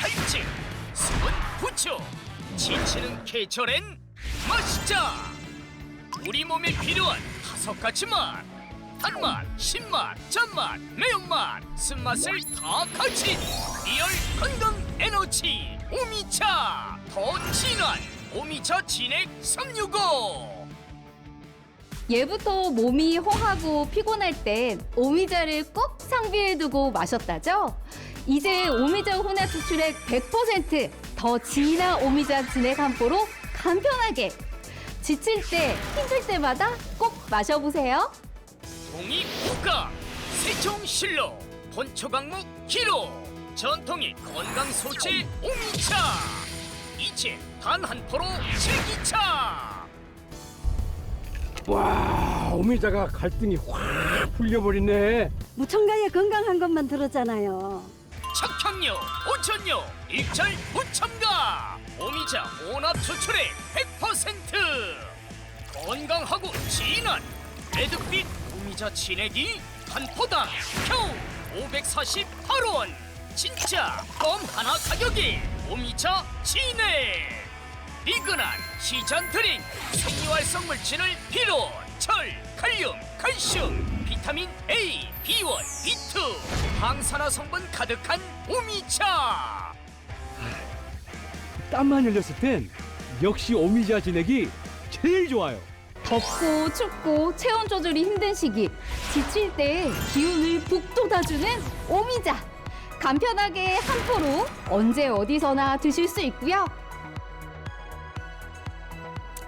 할증 수분 부초. 지치는 계절엔 맛있자. 우리 몸에 필요한 다섯 가지 맛. 단맛, 신맛, 짠맛, 매운맛, 쓴맛을 다 갖춘 리얼 건강 에너지 오미차. 더 진한 오미차 진액 365 예부터 몸이 허하고 피곤할 땐 오미자를 꼭 상비해 두고 마셨다죠? 이제 오미자 혼합 추출액 100%더 진한 오미자 진액 한 포로 간편하게 지칠 때, 힘들 때마다 꼭 마셔보세요. 동이 국가 세종 실로 본초강목 기로 전통의 건강 소재 오미차 이제 단 한 포로 즐기차 와 오미자가 갈등이 확 풀려버리네 무청가의 건강한 것만 들었잖아요. 척향료 오천료 일절 무첨가. 오미자 혼합 추출액 100% 건강하고 진한 레드빛 오미자 진액이 한 포당 겨우 548원. 진짜 껌 하나 가격에 오미자 진액. 미근한 시전 드링 생리활성 물질을 비롯 철, 칼륨, 칼슘, 비타민 A, B1, B2 항산화 성분 가득한 오미차 땀만 흘렸을 땐 역시 오미자 진액이 제일 좋아요. 덥고 춥고 체온 조절이 힘든 시기 지칠 때 기운을 북돋아주는 오미자. 간편하게 한 포로 언제 어디서나 드실 수 있고요.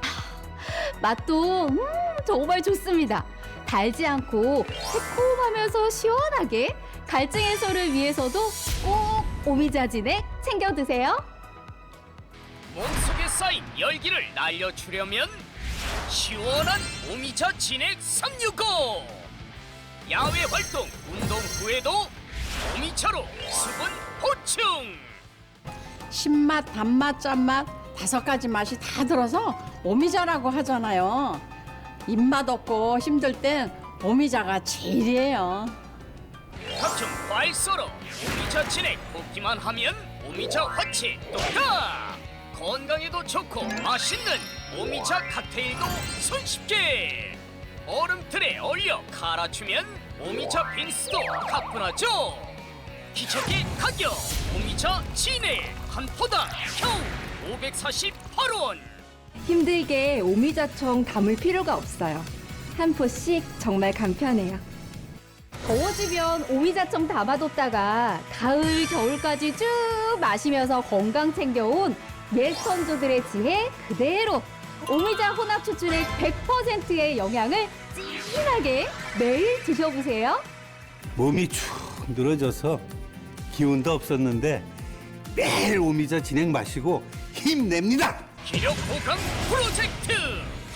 아, 맛도 음, 정말 좋습니다 달지 않고 새콤하면서 시원하게 갈증 해소를 위해서도 꼭 오미자 진액 챙겨 드세요. 몸속에 쌓인 열기를 날려주려면 시원한 오미자 진액 365 야외 활동 운동 후에도 오미차로 수분 보충 신맛, 단맛, 짠맛 다섯 가지 맛이 다 들어서 오미자라고 하잖아요. 입맛 없고 힘들 땐 오미자가 제일이에요. 각종 과일 썰어 오미자 진액 볶기만 하면 오미자 화채 뚝딱 건강에도 좋고 맛있는 오미자 칵테일도 손쉽게! 얼음틀에 얼려 갈아주면 오미자 빙수도 가뿐하죠? 기적의 가격 오미자 진액 한 포당 겨우 548원 힘들게 오미자청 담을 필요가 없어요. 한 포씩 정말 간편해요. 더워지면 오미자청 담아뒀다가 가을, 겨울까지 쭉 마시면서 건강 챙겨온 옛 선조들의 지혜 그대로 오미자 혼합 추출액 100%의 영양을 진하게 매일 드셔보세요. 몸이 축 늘어져서 기운도 없었는데 매일 오미자 진행 마시고 힘냅니다. 기력 보강 프로젝트!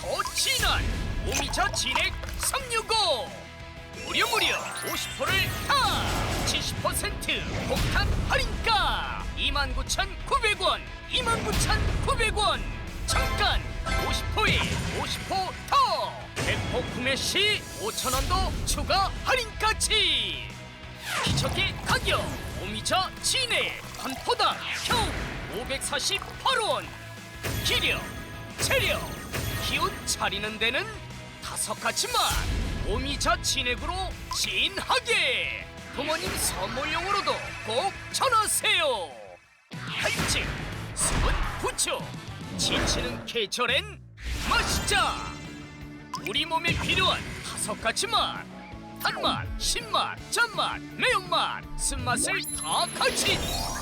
더 진한 오미자 진액 365 무려 무려 50%를 다70% 폭탄 할인가! 29,900원! 29,900원! 잠깐 50%에 50%더! 백포 구매 시 5,000원 더 추가 할인까지! 기적의 가격! 오미자 진액 한 포당 겨우 548원 기력, 체력, 기운 차리는 데는 다섯 가지 맛 오미자 진액으로 진하게 부모님 선물용으로도 꼭 전하세요. 할증, 수분 부초 지치는 계절엔 맛있자. 우리 몸에 필요한 다섯 가지 맛 단맛, 신맛, 짠맛, 매운맛, 쓴맛을 다 갖춘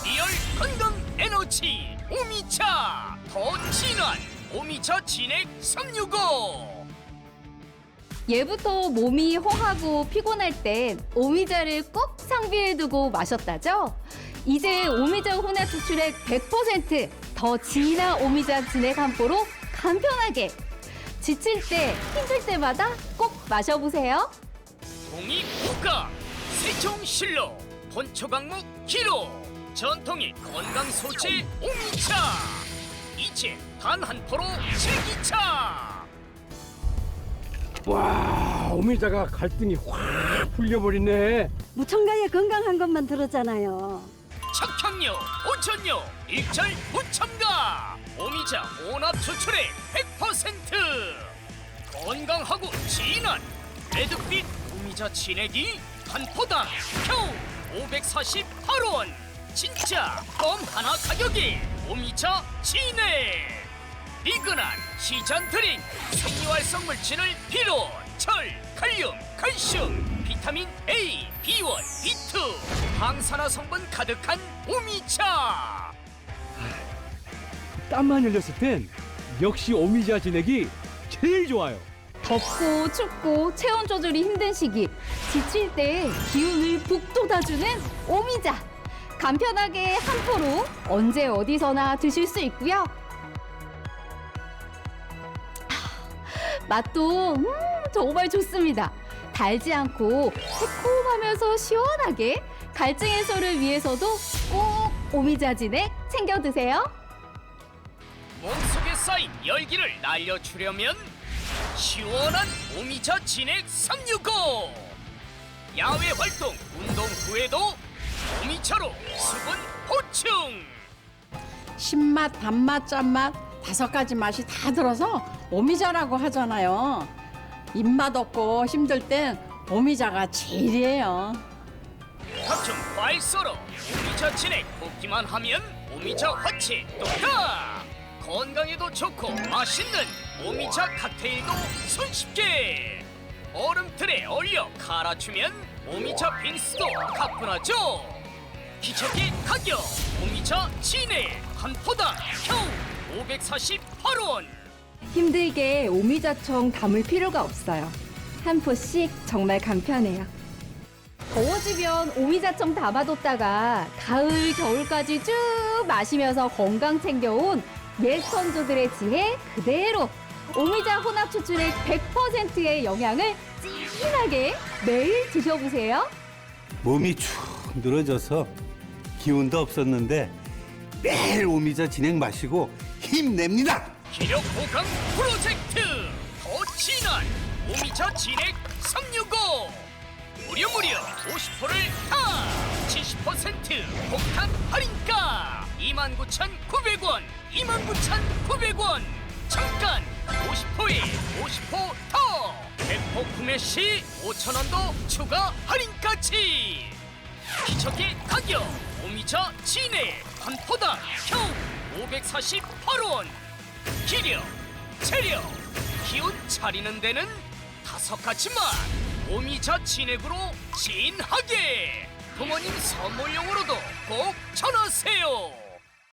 리얼 건강 에너지 오미차 더 진한 오미차 진액 365 예부터 몸이 허하고 피곤할 땐 오미자를 꼭 상비해 두고 마셨다죠? 이제 오미자 혼합 추출액 100%더 진한 오미자 진액 한 포로 간편하게 지칠 때, 힘들 때마다 꼭 마셔보세요. 동이 국가 세종실로 본초강목 기로 전통의 건강 소재 오미차. 이제 단한 포로 즐기차. 와 오미자가 갈등이 확 풀려버리네. 무청가의 건강한 것만 들었잖아요. 적향료, 오천료, 일절 무첨가. 오미자 혼합 추출액 100% 건강하고 진한 레드빛 오미자 진액이 한 포당 겨우 548원 진짜 껌 하나 가격이 오미자 진액 미근한 시전 드링 생리활성 물질을 비롯 철, 칼륨, 칼슘, 비타민 A, B1, B2 항산화 성분 가득한 오미차. 땀만 흘렸을 땐 역시 오미자 진액이 제일 좋아요. 덥고 춥고 체온 조절이 힘든 시기 지칠 때 기운을 북돋아주는 오미자 간편하게 한 포로 언제 어디서나 드실 수 있고요. 아, 맛도 음, 정말 좋습니다. 달지 않고 새콤하면서 시원하게 갈증 해소를 위해서도 꼭 오미자 진액 챙겨 드세요. 몸속에 쌓인 열기를 날려주려면 시원한 오미자 진액 365 야외 활동 운동 후에도 오미차로 수분 보충 신맛, 단맛, 짠맛 다섯 가지 맛이 다 들어서 오미자라고 하잖아요. 입맛 없고 힘들 땐 오미자가 제일이에요. 각종 과일 썰어 오미자 진액 볶기만 하면 오미자 화채 똑딱 건강에도 좋고 맛있는 오미자 칵테일도 손쉽게 얼음틀에 얼려 갈아주면 오미자 빙수도 가뿐하죠 기적의 가격 오미자 진액 한 포당 겨우 548원 힘들게 오미자청 담을 필요가 없어요. 한 포씩 정말 간편해요. 더워지면 오미자청 담아뒀다가 가을, 겨울까지 쭉 마시면서 건강 챙겨온 옛 선조들의 지혜 그대로 오미자 혼합 추출액 100%의 영양을 진하게 매일 드셔보세요. 몸이 축 늘어져서 기운도 없었는데 매일 오미자 진행 마시고 힘냅니다. 기력 보강 프로젝트 더 진한 오미자 진액 365 무려 무려 50%를 다70% 폭탄 할인가! 29,900원 29,900원. 잠깐 50%에 50%더! 백폭 구매 시 5,000원도 추가 할인까지 기적의 가격! 오미자 진액 한 포당 겨우 548원! 기력, 체력, 기운 차리는 데는 다섯 가지만! 오미자 진액으로 진하게! 부모님 선물용으로도 꼭 전하세요.